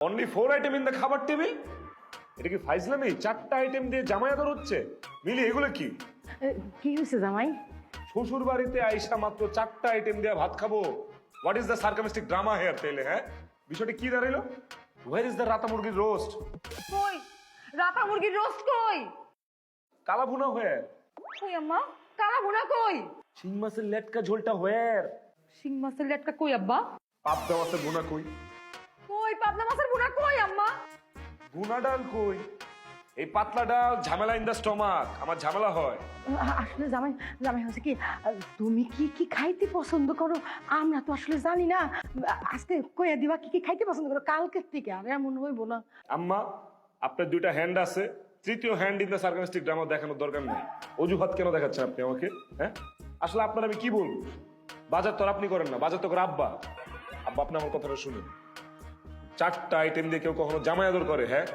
Only four item in the খাবার table এটা কি ফাইজলামি? চারটা আইটেম দিয়ে জামাই আদর হচ্ছে? মিলি এগুলো কি? কি হয়েছে জামাই? শ্বশুর বাড়িতে আইসা মাত্র চারটা আইটেম দিয়ে ভাত খাব। What is the sarcastic drama here তেলে হ্যাঁ? বিষয়টা কি দাঁড়াইলো? ওয়ার ইজ দ্য রাতা মুরগির রোস্ট কই? রাতা মুরগির রোস্ট কই? কালা ভুনা হয়ে কই আম্মা? কালা ভুনা কই? শিং মাছের লেটকা ঝোলটা হোয়ার শিং মাছের লেটকা কই আব্বা? পাবদা মাছের ভুনা কই? কই পাবনা মাছের ভুনা ডাল কই? এই পাতলা ডাল ঝামেলা ইন দ্য স্টমাক আমার ঝামেলা হয়। আসলে জামাই জামাই হচ্ছে কি তুমি কি কি খাইতে পছন্দ করো? আমরা তো আসলে জানি না। আজকে কইয়া দিবা কি কি খাইতে পছন্দ করো? কালকের থেকে আর এমন হইব না। আম্মা আপনার দুইটা হ্যান্ড আছে। তৃতীয় hand in the sarcastic drama দেখানোর দরকার নেই। অজুহাত কেন দেখাচ্ছেন আপনি আমাকে? হ্যাঁ? আসলে আপনার আমি কি বলব? বাজার তো আপনি করেন না বাজার তো করে আব্বা। আব্বা আপনি আমার কথাটা শুনুন। চারটা আইটেম দিয়ে কেউ কখনো জামাই আদর করে হ্যাঁ?